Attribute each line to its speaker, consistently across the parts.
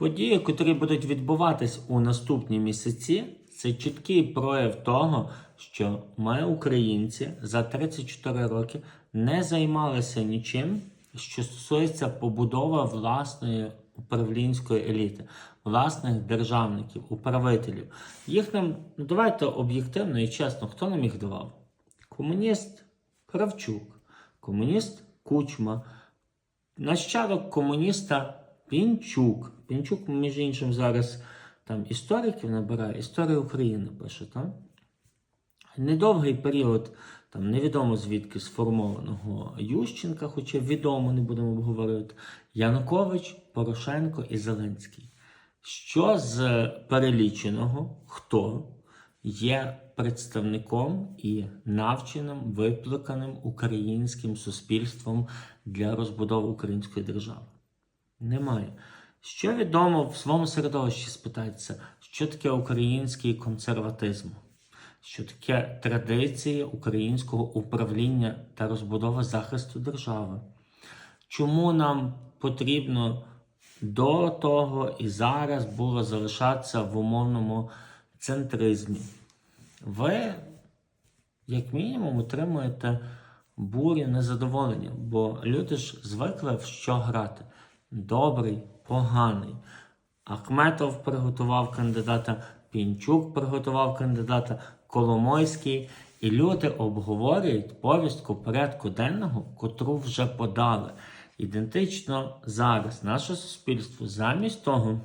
Speaker 1: Події, котрі будуть відбуватись у наступні місяці, це чіткий прояв того, що ми, українці, за 34 роки не займалися нічим, що стосується побудови власної управлінської еліти, власних державників, управителів. Їх нам, ну давайте об'єктивно і чесно, хто нам їх давав? Комуніст Кравчук, комуніст Кучма, нащадок комуніста Пінчук. Пінчук, між іншим, зараз там істориків набирає, історія України пише, там. Недовгий період, там невідомо звідки сформованого Ющенка, хоча відомо, не будемо обговорювати, Янукович, Порошенко і Зеленський. Що з переліченого, хто є представником і навченим, випликаним українським суспільством для розбудови української держави? Немає. Що відомо в своєму середовищі спитається, що таке український консерватизм, що таке традиції українського управління та розбудови захисту держави? Чому нам потрібно до того і зараз було залишатися в умовному центризмі? Ви, як мінімум, отримуєте бурю незадоволення, бо люди ж звикли в що грати. Добрий, поганий. Ахметов приготував кандидата, Пінчук приготував кандидата, Коломойський. І люди обговорюють повістку порядку денного, котру вже подали. Ідентично зараз наше суспільство, замість того,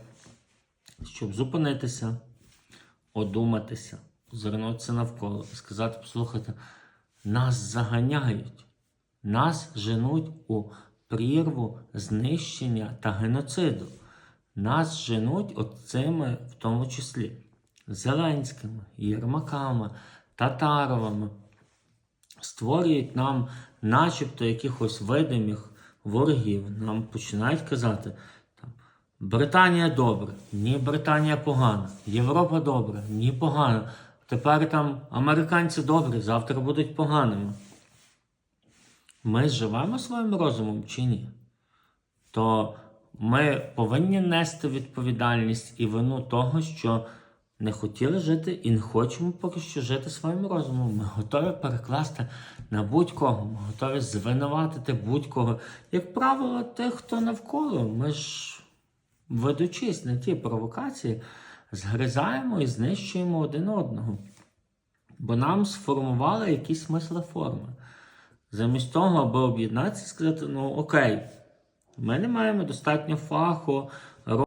Speaker 1: щоб зупинитися, одуматися, звернутися навколо і сказати: послухайте, нас заганяють, нас женуть у прірву знищення та геноциду. Нас женуть оцими, в тому числі, Зеленськими, Єрмаками, Татаровими, створюють нам, начебто, якихось видимих ворогів. Нам починають казати, Британія добре, ні, Британія погана, Європа добре, ні погана. Тепер там американці добрі, завтра будуть поганими. Ми живемо своїм розумом чи ні? То ми повинні нести відповідальність і вину того, що не хотіли жити і не хочемо поки що жити своїм розумом. Ми готові перекласти на будь-кого, ми готові звинуватити будь-кого. Як правило, тих, хто навколо. Ми ж, ведучись на ті провокації, згризаємо і знищуємо один одного. Бо нам сформували якісь смисли форми. Замість того, аби об'єднатися і сказати, ну окей, ми не маємо достатньо фаху